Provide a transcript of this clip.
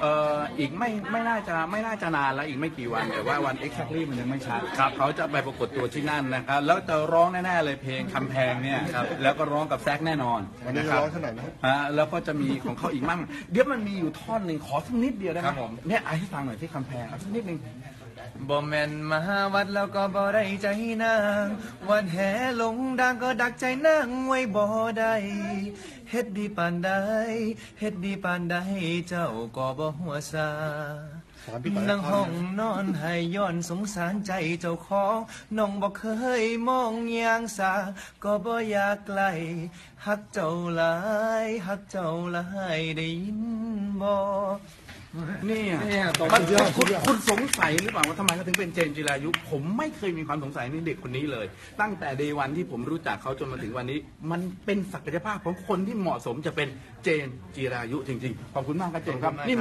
เอ่ออีกไม่ไม่น่าจะไม่น่าจะนานแล้วอีกไม่กี่วันแต่ว่าวัน exactly มันยังไม่ชัดครับเขาจะไปปรากฏตัวที่นั่นนะครับแล้วจะร้องแน่ๆเลยเพลงคำแพงเนี่ยแล้วก็ร้องกับแซกแน่นอนวันนี้นะจะครับร้องเท่าไหร่นะฮะแล้วก็จะมีของเขาอีกมั่งเดี๋ยวมันมีอยู่ท่อนหนึ่งขอสักนิดเดียวได้ไหมครับผมเนี่ยไอาให้ฟังหน่อยที่คำแพงเอาสักนิดหนึ่ง บ่แม่นมาหาวัดแล้วก็บ่ได้ใจนางวันแห่ลงดังก็ดักใจนางไว้บ่ได้เฮ็ดดีปานใดเฮ็ดดีปานใดเจ้าก็บ่หัวซาสอนพี่ต่อยนั่งห้องนอนให้ย้อนสงสารใจเจ้าของน้องบ่เคยมองอย่างสา ก็บ่อยากไกลฮักเจ้าหลายฮักเจ้าหลายได้ยิน บ่นี่อะเนี่ยตบมันสุดยอดคุณสุดยอดคุณสงสัยหรือเปล่าว่าทำไมเขาถึงเป็นเจนจิรายุ ผมไม่เคยมีความสงสัยในเด็กคนนี้เลย ตั้งแต่เดวันที่ผมรู้จักเขาจนมาถึงวันนี้ มันเป็นศักยภาพของคนที่เหมาะสมจะเป็นเจนจิรายุจริงๆ ขอบคุณมากครับเจนครับนี่